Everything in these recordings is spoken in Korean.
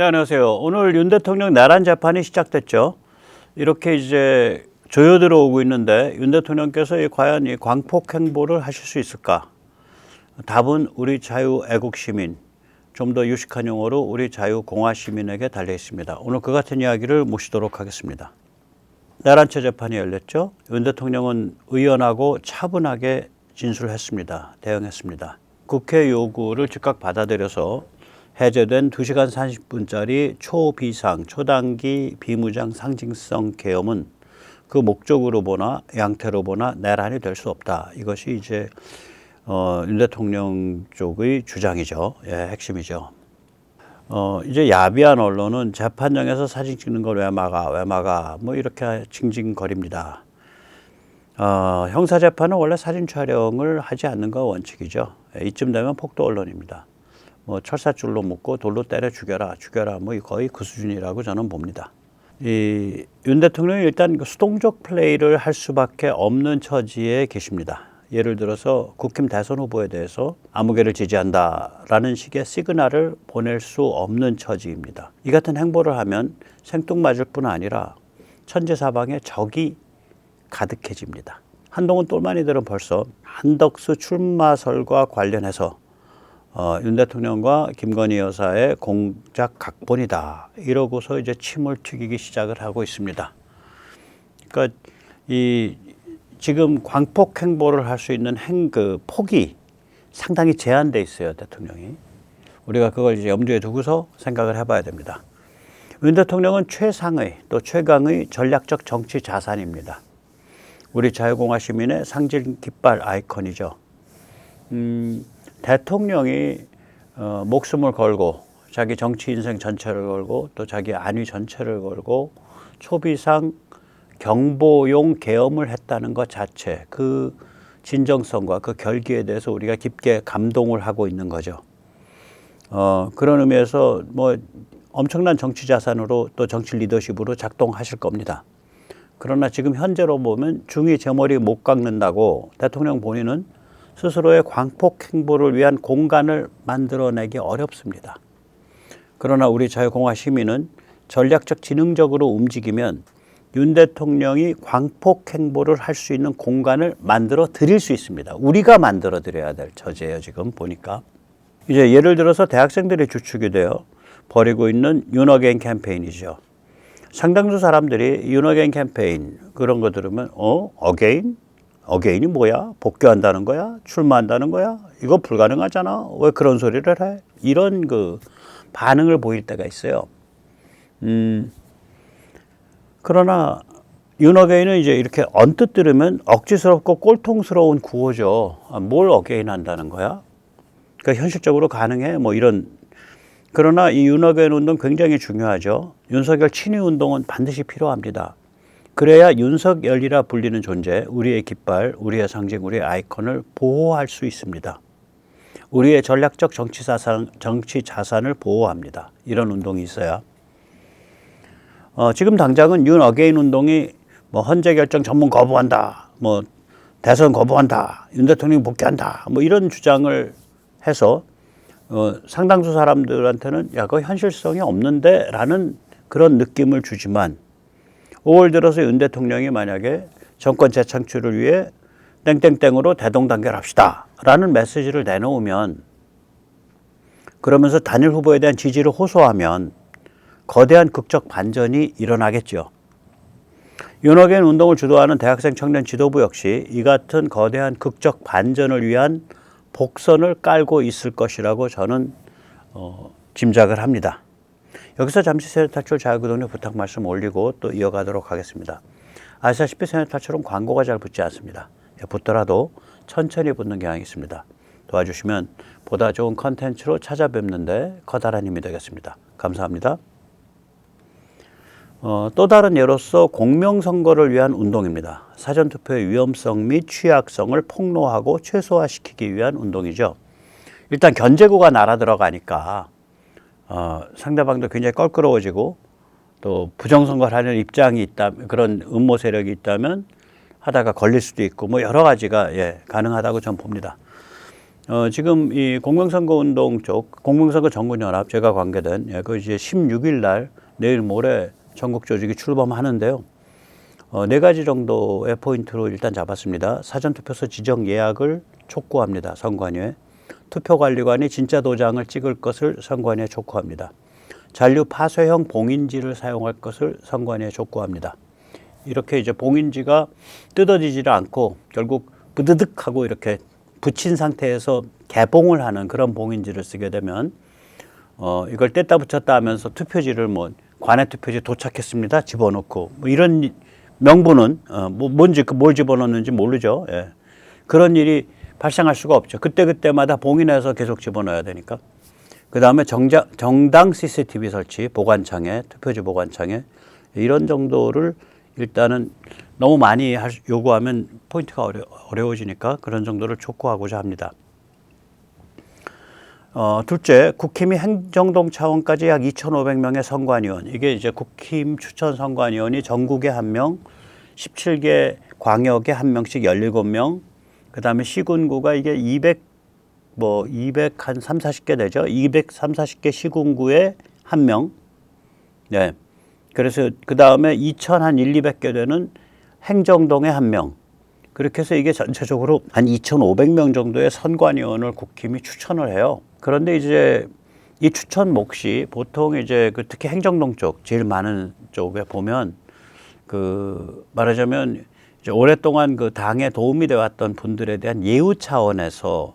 네, 안녕하세요. 오늘 윤 대통령 내란 재판이 시작됐죠. 이렇게 이제 조여 들어오고 있는데 윤 대통령께서 이 과연 이 광폭 행보를 하실 수 있을까? 답은 우리 자유 애국 시민, 좀 더 유식한 용어로 우리 자유 공화 시민에게 달려 있습니다. 오늘 그 같은 이야기를 모시도록 하겠습니다. 내란체 재판이 열렸죠. 윤 대통령은 의연하고 차분하게 진술했습니다. 대응했습니다. 국회 요구를 즉각 받아들여서 해제된 2시간 30분짜리 초비상, 초단기 비무장 상징성 계엄은 그 목적으로 보나 양태로 보나 내란이 될 수 없다. 이것이 이제 어, 윤 대통령 쪽의 주장이죠. 예, 핵심이죠. 어, 이제 야비한 언론은 재판장에서 사진 찍는 걸 왜 막아, 왜 막아, 뭐 이렇게 징징거립니다. 어, 형사재판은 원래 사진 촬영을 하지 않는 거 원칙이죠. 예, 이쯤 되면 폭도 언론입니다. 뭐 철사줄로 묶고 돌로 때려 죽여라, 죽여라, 뭐 거의 그 수준이라고 저는 봅니다. 이 윤 대통령이 일단 그 수동적 플레이를 할 수밖에 없는 처지에 계십니다. 예를 들어서 국힘 대선 후보에 대해서 아무개를 지지한다라는 식의 시그널을 보낼 수 없는 처지입니다. 이 같은 행보를 하면 생뚱맞을 뿐 아니라 천지사방에 적이 가득해집니다. 한동훈 똘마니들은 벌써 한덕수 출마설과 관련해서 어, 윤 대통령과 김건희 여사의 공작 각본이다 이러고서 이제 침을 튀기기 시작을 하고 있습니다. 그러니까 이 지금 광폭 행보를 할 수 있는 행 그 폭이 상당히 제한돼 있어요 대통령이. 우리가 그걸 이제 염두에 두고서 생각을 해봐야 됩니다. 윤 대통령은 최상의 또 최강의 전략적 정치 자산입니다. 우리 자유공화 시민의 상징 깃발 아이콘이죠. 음, 대통령이 어, 목숨을 걸고 자기 정치 인생 전체를 걸고 또 자기 안위 전체를 걸고 초비상 경보용 계엄을 했다는 것 자체 그 진정성과 그 결기에 대해서 우리가 깊게 감동을 하고 있는 거죠. 어, 그런 의미에서 뭐 엄청난 정치 자산으로 또 정치 리더십으로 작동하실 겁니다. 그러나 지금 현재로 보면 중이 제 머리 못 깎는다고 대통령 본인은 스스로의 광폭 행보를 위한 공간을 만들어내기 어렵습니다. 그러나 우리 자유공화 시민은 전략적 지능적으로 움직이면 윤 대통령이 광폭 행보를 할 수 있는 공간을 만들어 드릴 수 있습니다. 우리가 만들어 드려야 될 처지예요, 지금 보니까. 이제 예를 들어서 대학생들이 주축이 되어 벌이고 있는 윤어게인 캠페인이죠. 상당수 사람들이 윤어게인 캠페인 그런 거 들으면 어? 어게인? 어게인이 뭐야? 복귀한다는 거야? 출마한다는 거야? 이거 불가능하잖아. 왜 그런 소리를 해? 이런 그 반응을 보일 때가 있어요. 음, 그러나 윤어게인은 이제 이렇게 언뜻 들으면 억지스럽고 꼴통스러운 구호죠. 아, 뭘 어게인 한다는 거야? 그러니까 현실적으로 가능해? 뭐 이런. 그러나 이 윤어게인 운동 굉장히 중요하죠. 윤석열 친위 운동은 반드시 필요합니다. 그래야 윤석열이라 불리는 존재, 우리의 깃발, 우리의 상징, 우리의 아이콘을 보호할 수 있습니다. 우리의 전략적 정치 자산, 정치 자산을 보호합니다. 이런 운동이 있어야. 어, 지금 당장은 윤 어게인 운동이 뭐 헌재 결정 전문 거부한다, 뭐 대선 거부한다, 윤 대통령 복귀한다, 뭐 이런 주장을 해서 어, 상당수 사람들한테는 야, 그 현실성이 없는데 라는 그런 느낌을 주지만 5월 들어서 윤 대통령이 만약에 정권 재창출을 위해 땡땡땡으로 대동단결합시다 라는 메시지를 내놓으면 그러면서 단일 후보에 대한 지지를 호소하면 거대한 극적 반전이 일어나겠죠. 윤호겐 운동을 주도하는 대학생 청년 지도부 역시 이 같은 거대한 극적 반전을 위한 복선을 깔고 있을 것이라고 저는 어, 짐작을 합니다. 여기서 잠시 세대 탈출 자유구독료 부탁 말씀 올리고 또 이어가도록 하겠습니다. 아시다시피 세대 탈출은 광고가 잘 붙지 않습니다. 예, 붙더라도 천천히 붙는 경향이 있습니다. 도와주시면 보다 좋은 컨텐츠로 찾아뵙는데 커다란 힘이 되겠습니다. 감사합니다. 어, 또 다른 예로서 공명선거를 위한 운동입니다. 사전투표의 위험성 및 취약성을 폭로하고 최소화시키기 위한 운동이죠. 일단 견제구가 날아 들어가니까 어, 상대방도 굉장히 껄끄러워지고 또 부정선거를 하는 입장이 있다 그런 음모 세력이 있다면 하다가 걸릴 수도 있고 뭐 여러 가지가 예, 가능하다고 저는 봅니다. 어, 지금 이 공명선거 운동 쪽 공명선거 전군연합 제가 관계된 예, 그 이제 16일 날 내일 모레 전국 조직이 출범하는데요. 어, 네 가지 정도의 포인트로 일단 잡았습니다. 사전투표소 지정 예약을 촉구합니다. 선관위에. 투표관리관이 진짜 도장을 찍을 것을 선관위에 촉구합니다. 잔류 파쇄형 봉인지를 사용할 것을 선관위에 촉구합니다. 이렇게 이제 봉인지가 뜯어지지를 않고 결국 부드득 하고 이렇게 붙인 상태에서 개봉을 하는 그런 봉인지를 쓰게 되면 어 이걸 뗐다 붙였다 하면서 투표지를 뭐 관내 투표지 도착했습니다 집어넣고 뭐 이런 명분은 어 뭐 뭔지 그 뭘 집어넣는지 모르죠. 예. 그런 일이 발생할 수가 없죠. 그때 그때마다 봉인해서 계속 집어넣어야 되니까. 그 다음에 정당 CCTV 설치 보관창에 투표지 보관창에 이런 정도를 일단은 너무 많이 요구하면 포인트가 어려, 어려워지니까 그런 정도를 촉구하고자 합니다. 어, 둘째, 국힘이 행정동 차원까지 약 2,500명의 선관위원. 이게 이제 국힘 추천 선관위원이 전국에 한 명, 17개 광역에 한 명씩 17명, 그 다음에 시군구가 이게 200, 뭐, 200, 한 3, 40개 되죠. 200, 3, 40개 시군구에 한 명. 네. 그래서 그 다음에 2,000, 한 1, 200개 되는 행정동에 한 명. 그렇게 해서 이게 전체적으로 한 2,500명 정도의 선관위원을 국힘이 추천을 해요. 그런데 이제 이 추천 몫이 보통 이제 그 특히 행정동 쪽 제일 많은 쪽에 보면 그 말하자면 오랫동안 그 당에 도움이 돼 왔던 분들에 대한 예우 차원에서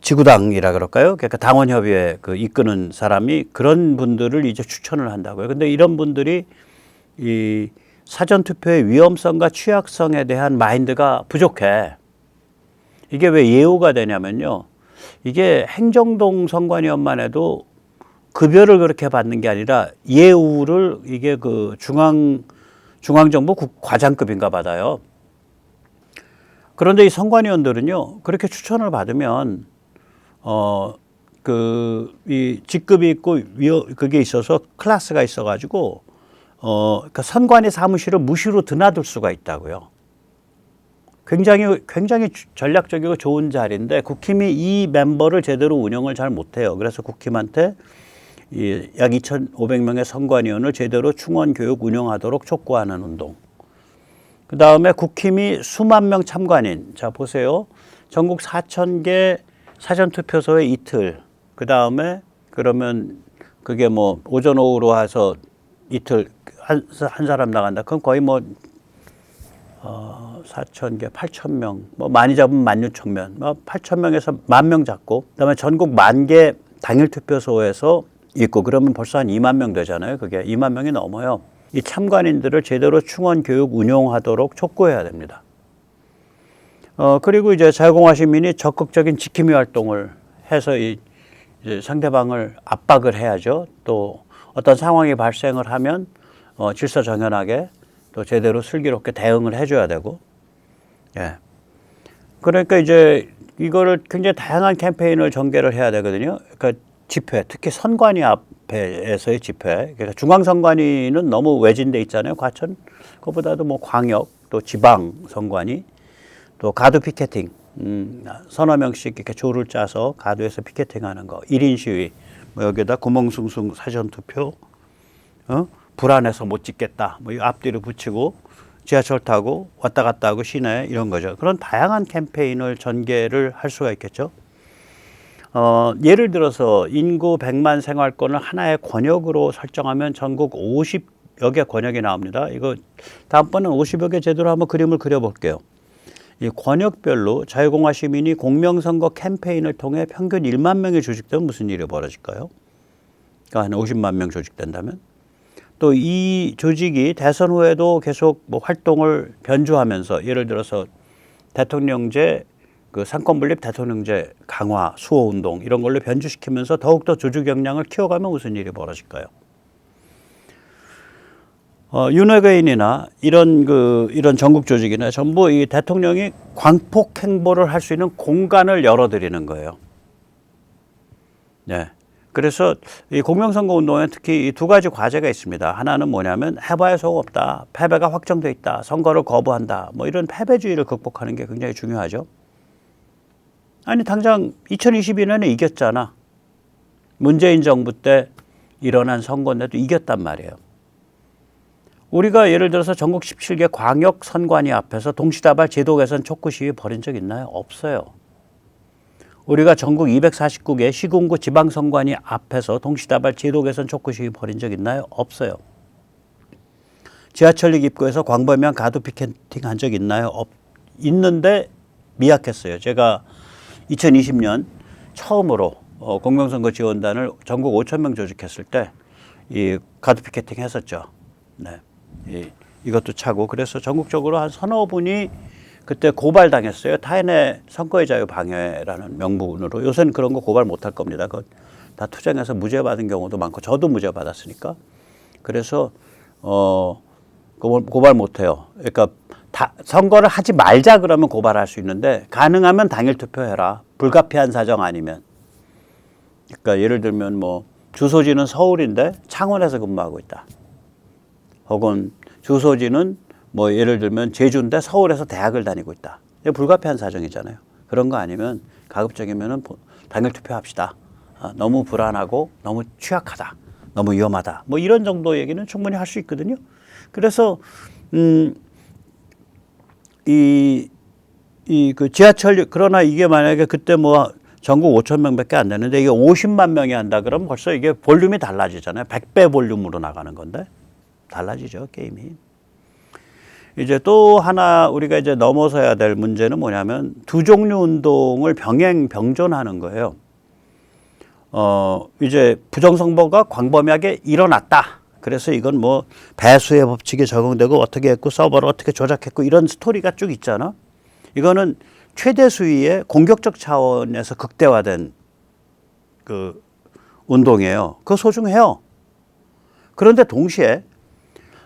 지구당이라 그럴까요? 그러니까 당원협의회 그 이끄는 사람이 그런 분들을 이제 추천을 한다고요. 근데 이런 분들이 이 사전 투표의 위험성과 취약성에 대한 마인드가 부족해. 이게 왜 예우가 되냐면요. 이게 행정동 선관위원만 해도 급여를 그렇게 받는 게 아니라 예우를 이게 그 중앙 중앙정부 국 과장급인가 받아요. 그런데 이 선관위원들은요 그렇게 추천을 받으면 어 그 이 직급이 있고 위어 그게 있어서 클래스가 있어가지고 어 그러니까 선관위 사무실을 무시로 드나들 수가 있다고요. 굉장히 굉장히 주- 전략적이고 좋은 자리인데 국힘이 이 멤버를 제대로 운영을 잘 못해요. 그래서 국힘한테 이약 2,500명의 선관위원을 제대로 충원 교육 운영하도록 촉구하는 운동. 그 다음에 국힘이 수만 명 참관인. 자 보세요. 전국 4천 개 사전 투표소에 이틀. 그 다음에 그러면 그게 뭐 오전 오후로 해서 이틀 한, 한 사람 나간다. 그럼 거의 뭐 어, 4천 개, 8천 명, 뭐 많이 잡으면 만 육천 명, 뭐 8천 명에서 만 명 잡고, 그다음에 전국 만 개 당일 투표소에서 있고 그러면 벌써 한 2만 명 되잖아요. 그게 2만 명이 넘어요. 이 참관인들을 제대로 충원 교육 운용하도록 촉구해야 됩니다. 어 그리고 이제 자유공화 시민이 적극적인 지킴이 활동을 해서 이 상대방을 압박을 해야죠. 또 어떤 상황이 발생을 하면 어, 질서 정연하게 또 제대로 슬기롭게 대응을 해줘야 되고, 예. 그러니까 이제 이거를 굉장히 다양한 캠페인을 전개를 해야 되거든요. 그러니까 집회, 특히 선관위 앞 에서의 집회. 그러니까 중앙선관위는 너무 외진돼 있잖아요. 과천. 그보다도 뭐 광역, 또 지방 선관위, 또 가두 피켓팅. 음, 서너 명씩 이렇게 조를 짜서 가두에서 피켓팅 하는 거. 1인 시위. 뭐 여기다 구멍숭숭 사전투표. 어? 불안해서 못 찍겠다. 뭐 이 앞뒤로 붙이고 지하철 타고 왔다 갔다 하고 시내 이런 거죠. 그런 다양한 캠페인을 전개를 할 수가 있겠죠. 어, 예를 들어서 인구 100만 생활권을 하나의 권역으로 설정하면 전국 50여 개 권역이 나옵니다. 이거 다음번엔 50여 개 제대로 한번 그림을 그려볼게요. 이 권역별로 자유공화 시민이 공명선거 캠페인을 통해 평균 1만 명이 조직되면 무슨 일이 벌어질까요? 그러니까 한 50만 명 조직된다면 또 이 조직이 대선 후에도 계속 뭐 활동을 변주하면서 예를 들어서 대통령제 그 상권 분립 대통령제 강화 수호 운동 이런 걸로 변주시키면서 더욱더 조직 역량을 키워가면 무슨 일이 벌어질까요? 어, 윤회개인이나 이런 그 이런 전국 조직이나 전부 이 대통령이 광폭 행보를 할 수 있는 공간을 열어드리는 거예요. 네. 그래서 이 공명선거 운동에 특히 이 두 가지 과제가 있습니다. 하나는 뭐냐면 해봐야 소용없다. 패배가 확정돼 있다. 선거를 거부한다. 뭐 이런 패배주의를 극복하는 게 굉장히 중요하죠. 아니 당장 2022년에 이겼잖아. 문재인 정부 때 일어난 선거인데도 이겼단 말이에요. 우리가 예를 들어서 전국 17개 광역 선관위 앞에서 동시다발 제도 개선 촉구 시위 벌인 적 있나요? 없어요. 우리가 전국 249개 시군구 지방 선관위 앞에서 동시다발 제도 개선 촉구 시위 벌인 적 있나요? 없어요. 지하철역 입구에서 광범위한 가두 피켓팅 한 적 있나요? 없, 있는데 미약했어요. 제가 2020년 처음으로 어, 공명선거 지원단을 전국 5천 명 조직했을 때 이 가두 피켓팅 했었죠. 네. 이, 이것도 차고 그래서 전국적으로 한 서너 분이 그때 고발당했어요. 타인의 선거의 자유 방해라는 명분으로 요새는 그런 거 고발 못 할 겁니다. 그건 다 투쟁해서 무죄 받은 경우도 많고 저도 무죄 받았으니까 그래서 어 고발, 고발 못 해요. 그러니까 다, 선거를 하지 말자 그러면 고발할 수 있는데 가능하면 당일 투표해라. 불가피한 사정 아니면. 그러니까 예를 들면 뭐 주소지는 서울인데 창원에서 근무하고 있다. 혹은 주소지는 뭐 예를 들면 제주인데 서울에서 대학을 다니고 있다. 이게 불가피한 사정이잖아요. 그런 거 아니면 가급적이면은 보- 당일 투표합시다. 아, 너무 불안하고 너무 취약하다. 너무 위험하다. 뭐 이런 정도 얘기는 충분히 할 수 있거든요. 그래서 음, 이, 이 그 지하철, 그러나 이게 만약에 그때 뭐 전국 5천 명 밖에 안 되는데 이게 50만 명이 한다 그러면 벌써 이게 볼륨이 달라지잖아요. 100배 볼륨으로 나가는 건데 달라지죠, 게임이. 이제 또 하나 우리가 이제 넘어서야 될 문제는 뭐냐면 두 종류 운동을 병행 병존하는 거예요. 어, 이제 부정선거가 광범위하게 일어났다. 그래서 이건 뭐 배수의 법칙에 적용되고 어떻게 했고 서버를 어떻게 조작했고 이런 스토리가 쭉 있잖아. 이거는 최대 수위의 공격적 차원에서 극대화된 그 운동이에요. 그거 소중해요. 그런데 동시에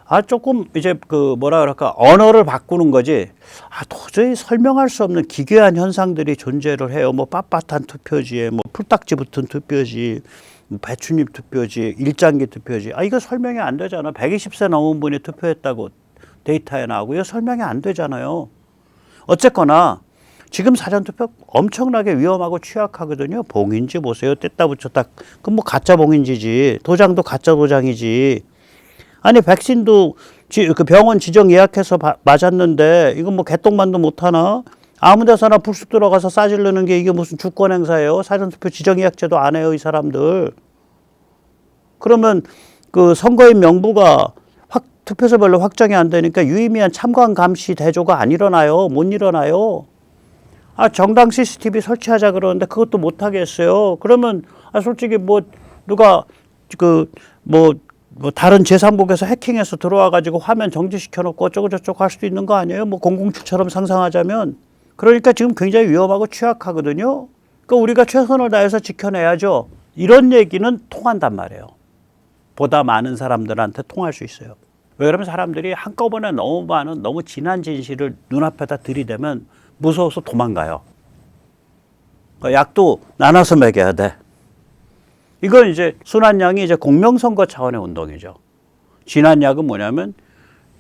아 조금 이제 그 뭐라 그럴까 언어를 바꾸는 거지 아 도저히 설명할 수 없는 기괴한 현상들이 존재를 해요 뭐 빳빳한 투표지에 뭐 풀딱지 붙은 투표지 뭐 배추잎 투표지 일장기 투표지 아 이거 설명이 안 되잖아 120세 넘은 분이 투표했다고 데이터에 나오고 이거 설명이 안 되잖아요 어쨌거나 지금 사전투표 엄청나게 위험하고 취약하거든요. 봉인지 보세요. 뗐다 붙였다. 그럼 뭐 가짜 봉인지지. 도장도 가짜 도장이지. 아니 백신도 지, 그 병원 지정 예약해서 바, 맞았는데 이거 뭐 개똥만도 못하나? 아무 데서나 불쑥 들어가서 싸질르는 게 이게 무슨 주권 행사예요? 사전투표 지정 예약제도 안 해요 이 사람들. 그러면 그 선거인 명부가 확 투표소별로 확정이 안 되니까 유의미한 참관 감시 대조가 안 일어나요. 못 일어나요. 아 정당 CCTV 설치하자 그러는데 그것도 못 하겠어요. 그러면 아 솔직히 뭐 누가 그뭐 뭐 다른 제3국에서 해킹해서 들어와 가지고 화면 정지시켜 놓고 어쩌고 저쩌고 할 수도 있는 거 아니에요? 뭐 공공주처럼 상상하자면 그러니까 지금 굉장히 위험하고 취약하거든요. 그러니까 우리가 최선을 다해서 지켜내야죠. 이런 얘기는 통한단 말이에요. 보다 많은 사람들한테 통할 수 있어요. 왜 그러면 사람들이 한꺼번에 너무 많은 너무 진한 진실을 눈앞에다 들이대면 무서워서 도망가요. 그러니까 약도 나눠서 먹여야 돼. 이건 이제 순환약이 이제 공명선거 차원의 운동이죠. 진한 약은 뭐냐면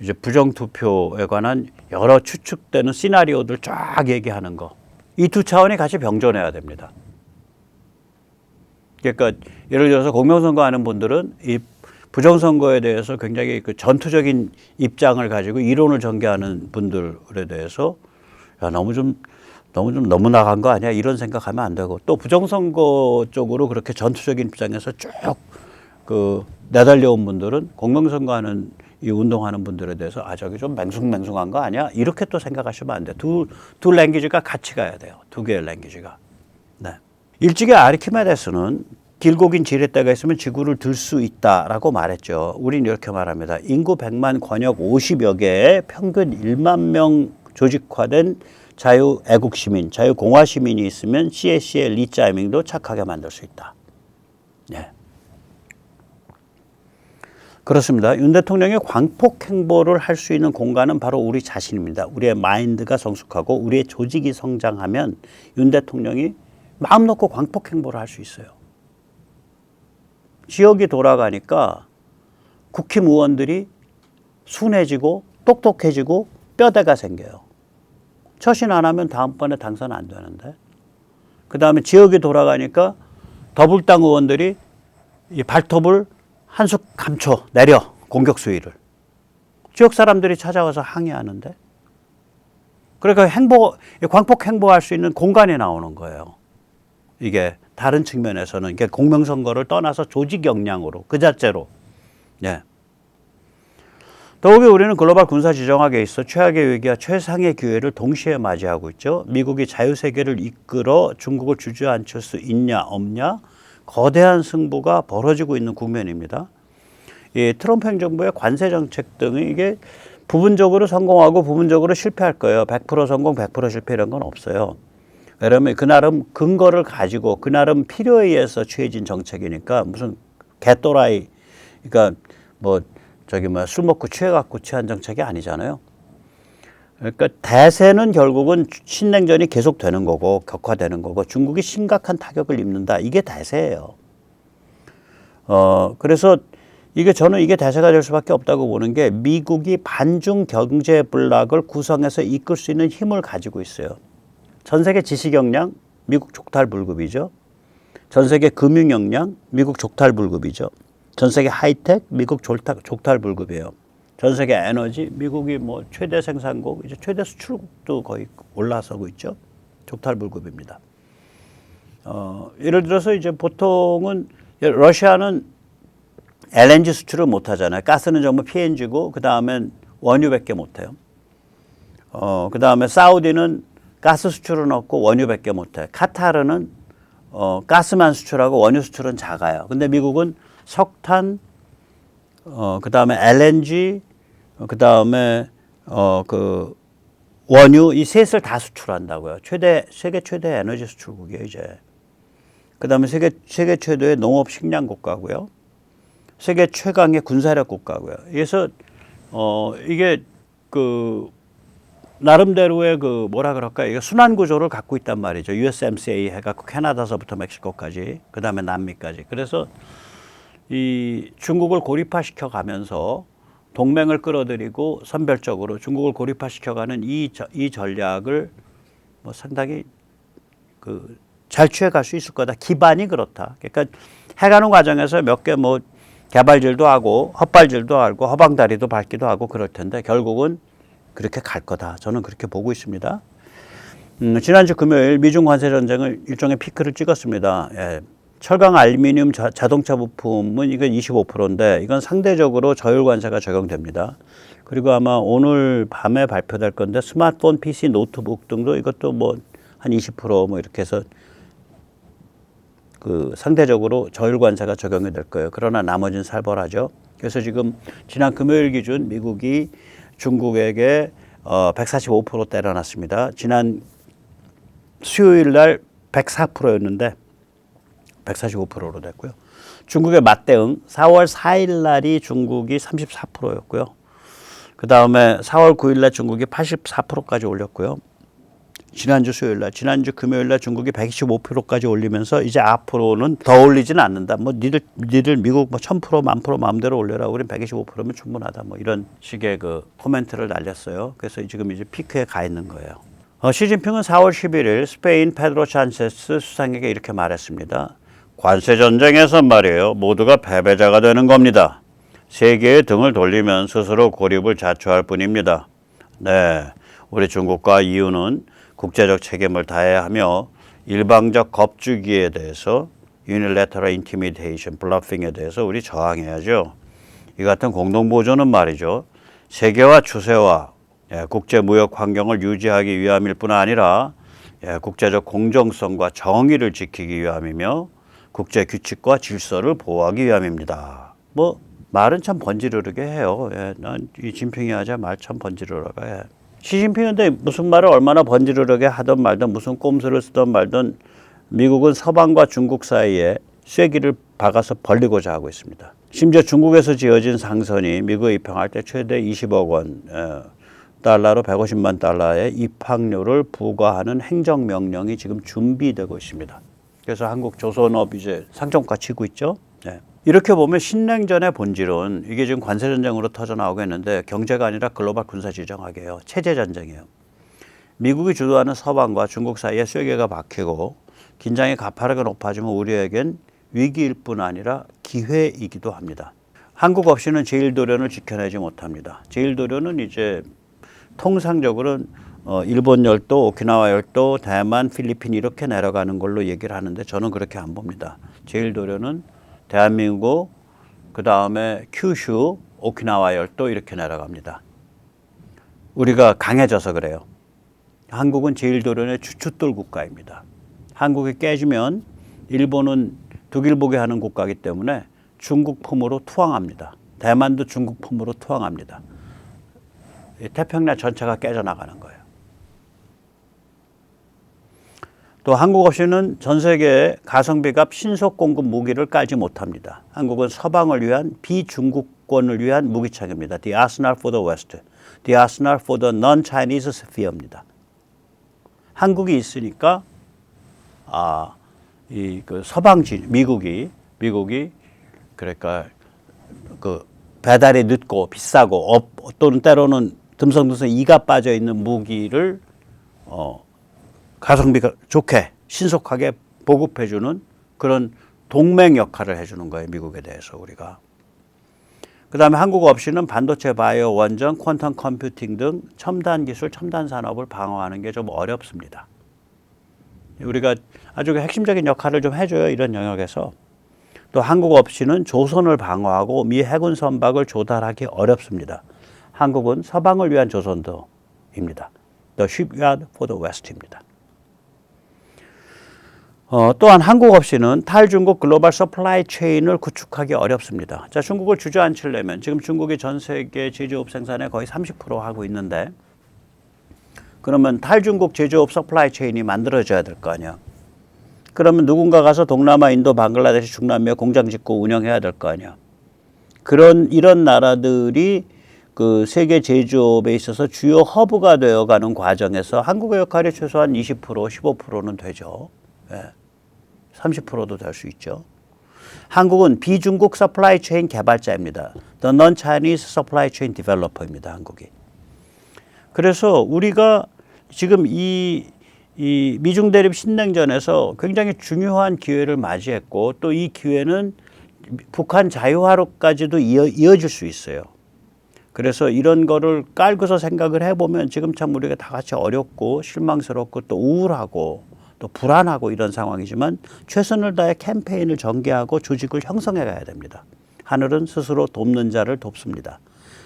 이제 부정투표에 관한 여러 추측되는 시나리오들 쫙 얘기하는 거. 이 두 차원이 같이 병존해야 됩니다. 그러니까 예를 들어서 공명선거 하는 분들은 이 부정선거에 대해서 굉장히 그 전투적인 입장을 가지고 이론을 전개하는 분들에 대해서 야 너무 좀 너무 좀 너무 나간 거 아니야 이런 생각하면 안 되고 또 부정선거 쪽으로 그렇게 전투적인 입장에서 쭉 그 내달려온 분들은 공명선거 하는 이 운동하는 분들에 대해서 아 저기 좀 맹숭맹숭한 거 아니야 이렇게 또 생각하시면 안 돼. 두두 랭귀지가 같이 가야 돼요. 두 개의 랭귀지가. 네. 일찍이 아르키메데스는 길고 긴 지렛대가 있으면 지구를 들 수 있다라고 말했죠. 우린 이렇게 말합니다. 인구 100만 권역 50여 개의 평균 1만 명 조직화된 자유 애국 시민, 자유 공화 시민이 있으면 CS의 리짜이밍도 착하게 만들 수 있다. 예. 그렇습니다. 윤 대통령이 광폭 행보를 할 수 있는 공간은 바로 우리 자신입니다. 우리의 마인드가 성숙하고 우리의 조직이 성장하면 윤 대통령이 마음 놓고 광폭 행보를 할 수 있어요. 지역이 돌아가니까 국힘 의원들이 순해지고 똑똑해지고 뼈대가 생겨요. 처신 안 하면 다음번에 당선 안 되는데. 그 다음에 지역이 돌아가니까 더불당 의원들이 이 발톱을 한수 감춰 내려 공격 수위를 지역 사람들이 찾아와서 항의하는데 그러니까 행보 광폭 행보할 수 있는 공간이 나오는 거예요. 이게 다른 측면에서는 이게 공명 선거를 떠나서 조직 역량으로 그 자체로 예. 더욱이 우리는 글로벌 군사 지정학에 있어 최악의 위기와 최상의 기회를 동시에 맞이하고 있죠. 미국이 자유 세계를 이끌어 중국을 주저앉힐 수 있냐 없냐 거대한 승부가 벌어지고 있는 국면입니다. 이 트럼프 행정부의 관세 정책 등이 이게 부분적으로 성공하고 부분적으로 실패할 거예요. 100% 성공, 100% 실패 이런 건 없어요. 왜냐하면 그 나름 근거를 가지고 그 나름 필요에 의해서 취해진 정책이니까 무슨 개또라이 그러니까 뭐 저기 뭐술 먹고 취해갖고 취한 정책이 아니잖아요. 그러니까 대세는 결국은 신냉전이 계속되는 거고 격화되는 거고 중국이 심각한 타격을 입는다 이게 대세예요. 어 그래서 이게 저는 이게 대세가 될 수밖에 없다고 보는 게 미국이 반중 경제 블락을 구성해서 이끌 수 있는 힘을 가지고 있어요. 전 세계 지식 역량 미국 족탈 불급이죠. 전 세계 금융 역량 미국 족탈 불급이죠. 전 세계 하이텍 미국 족탈, 족탈 불급이에요. 전 세계 에너지 미국이 뭐 최대 생산국 이제 최대 수출국도 거의 올라서고 있죠. 족탈불급입니다. 어, 예를 들어서 이제 보통은 러시아는 LNG 수출을 못 하잖아요. 가스는 전부 PNG고 그 다음엔 원유밖에 못 해요. 어, 그 다음에 사우디는 가스 수출은 없고 원유밖에 못 해. 카타르는 어, 가스만 수출하고 원유 수출은 작아요. 근데 미국은 석탄, 어, 그 다음에 LNG, 어, 그 다음에 어, 그 원유 이 셋을 다 수출한다고요. 최대 세계 최대 에너지 수출국이에요 이제. 그 다음에 세계 세계 최대의 농업 식량 국가고요. 세계 최강의 군사력 국가고요. 그래서 어 이게 그 나름대로의 그 뭐라 그럴까 이게 순환 구조를 갖고 있단 말이죠. USMCA 해갖고 캐나다서부터 멕시코까지 그 다음에 남미까지. 그래서 이 중국을 고립화시켜 가면서 동맹을 끌어들이고 선별적으로 중국을 고립화시켜가는 이, 저- 이 전략을 뭐 상당히 그 잘 취해갈 수 있을 거다. 기반이 그렇다. 그러니까 해가는 과정에서 몇 개 뭐 개발질도 하고 헛발질도 하고 허방다리도 밟기도 하고 그럴 텐데 결국은 그렇게 갈 거다. 저는 그렇게 보고 있습니다. 음, 지난주 금요일 미중 관세 전쟁을 일종의 피크를 찍었습니다. 예. 철강 알루미늄 자, 자동차 부품은 이건 25%인데 이건 상대적으로 저율 관세가 적용됩니다. 그리고 아마 오늘 밤에 발표될 건데 스마트폰, PC, 노트북 등도 이것도 뭐 한 20%뭐 이렇게 해서 그 상대적으로 저율 관세가 적용이 될 거예요. 그러나 나머지는 살벌하죠. 그래서 지금 지난 금요일 기준 미국이 중국에게 어 145% 때려놨습니다. 지난 수요일 날 104%였는데 145%로 됐고요. 중국의 맞대응 4월 4일 날이 중국이 34%였고요. 그 다음에 4월 9일 날 중국이 84%까지 올렸고요. 지난주 수요일 날, 지난주 금요일 날 중국이 125%까지 올리면서 이제 앞으로는 더 올리지는 않는다. 뭐 니들 니들 미국 뭐 1000%만 프로 마음대로 올려라. 우린 125%면 충분하다. 뭐 이런 식의 그 코멘트를 날렸어요. 그래서 지금 이제 피크에 가 있는 거예요. 어, 시진핑은 4월 11일 스페인 페드로 찬체스 수상에게 이렇게 말했습니다. 관세 전쟁에서 말이에요. 모두가 패배자가 되는 겁니다. 세계의 등을 돌리면 스스로 고립을 자초할 뿐입니다. 네, 우리 중국과 EU는 국제적 책임을 다해야 하며 일방적 겁주기에 대해서 unilateral intimidation, bluffing에 대해서 우리 저항해야죠. 이 같은 공동 보조는 말이죠. 세계화 추세와 예, 국제 무역 환경을 유지하기 위함일 뿐 아니라 예, 국제적 공정성과 정의를 지키기 위함이며 국제 규칙과 질서를 보호하기 위함입니다. 뭐 말은 참 번지르르게 해요. 예, 난이 진핑이 하자 말 참 번지르르가 해. 시진핑인데 무슨 말을 얼마나 번지르르게 하던 말든 무슨 꼼수를 쓰던 말든 미국은 서방과 중국 사이에 쐐기를 박아서 벌리고자 하고 있습니다. 심지어 중국에서 지어진 상선이 미국에 입항할 때 최대 20억 원 에, 달러로 150만 달러의 입항료를 부과하는 행정명령이 지금 준비되고 있습니다. 그래서 한국 조선업 이제 상종가 치고 있죠. 네. 이렇게 보면 신냉전의 본질은 이게 지금 관세 전쟁으로 터져 나오고 있는데 경제가 아니라 글로벌 군사 지정학이에요. 체제 전쟁이에요. 미국이 주도하는 서방과 중국 사이에 쐐기가 박히고 긴장이 가파르게 높아지면 우리에겐 위기일 뿐 아니라 기회이기도 합니다. 한국 없이는 제1도련을 지켜내지 못합니다. 제1도련은 이제 통상적으로는 어, 일본 열도, 오키나와 열도, 대만, 필리핀 이렇게 내려가는 걸로 얘기를 하는데 저는 그렇게 안 봅니다. 제1도련은 대한민국, 그 다음에 큐슈, 오키나와 열도 이렇게 내려갑니다. 우리가 강해져서 그래요. 한국은 제1도련의 주춧돌 국가입니다. 한국이 깨지면 일본은 독일보게 하는 국가이기 때문에 중국 품으로 투항합니다. 대만도 중국 품으로 투항합니다. 이 태평양 전체가 깨져나가는 거예요. 또 한국 없이는 전 세계에 가성비값 신속 공급 무기를 깔지 못합니다. 한국은 서방을 위한 비중국권을 위한 무기창입니다. The arsenal for the West, the arsenal for the non-Chinese sphere입니다. 한국이 있으니까 아, 이 그 서방지 미국이 미국이 그러니까 그 배달이 늦고 비싸고 업, 또는 때로는 듬성듬성 이가 빠져 있는 무기를 어 가성비가 좋게 신속하게 보급해 주는 그런 동맹 역할을 해 주는 거예요. 미국에 대해서 우리가. 그 다음에 한국 없이는 반도체, 바이오, 원전, 퀀텀 컴퓨팅 등 첨단 기술, 첨단 산업을 방어하는 게 좀 어렵습니다. 우리가 아주 핵심적인 역할을 좀 해줘요. 이런 영역에서. 또 한국 없이는 조선을 방어하고 미 해군 선박을 조달하기 어렵습니다. 한국은 서방을 위한 조선도입니다. The shipyard for the west입니다. 어, 또한 한국 없이는 탈중국 글로벌 서플라이 체인을 구축하기 어렵습니다. 자, 중국을 주저앉히려면 지금 중국이 전 세계 제조업 생산의 거의 30% 하고 있는데 그러면 탈중국 제조업 서플라이 체인이 만들어져야 될 거 아니야. 그러면 누군가 가서 동남아, 인도, 방글라데시, 중남미에 공장 짓고 운영해야 될 거 아니야. 그런 이런 나라들이 그 세계 제조업에 있어서 주요 허브가 되어가는 과정에서 한국의 역할이 최소한 20% 15%는 되죠. 예. 30%도 될 수 있죠. 한국은 비중국 서플라이 체인 개발자입니다. The Non-Chinese Supply Chain Developer입니다. 한국이. 그래서 우리가 지금 이, 이 미중 대립 신냉전에서 굉장히 중요한 기회를 맞이했고 또 이 기회는 북한 자유화로까지도 이어, 이어질 수 있어요. 그래서 이런 거를 깔고서 생각을 해보면 지금 참 우리가 다 같이 어렵고 실망스럽고 또 우울하고 또 불안하고 이런 상황이지만 최선을 다해 캠페인을 전개하고 조직을 형성해 가야 됩니다. 하늘은 스스로 돕는 자를 돕습니다.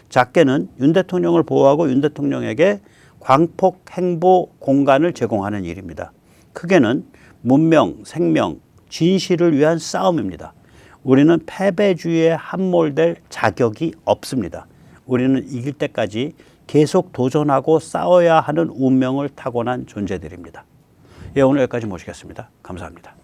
작게는 윤 대통령을 보호하고 윤 대통령에게 광폭 행보 공간을 제공하는 일입니다. 크게는 문명, 생명, 진실을 위한 싸움입니다. 우리는 패배주의에 함몰될 자격이 없습니다. 우리는 이길 때까지 계속 도전하고 싸워야 하는 운명을 타고난 존재들입니다. 예, 오늘 여기까지 모시겠습니다. 감사합니다.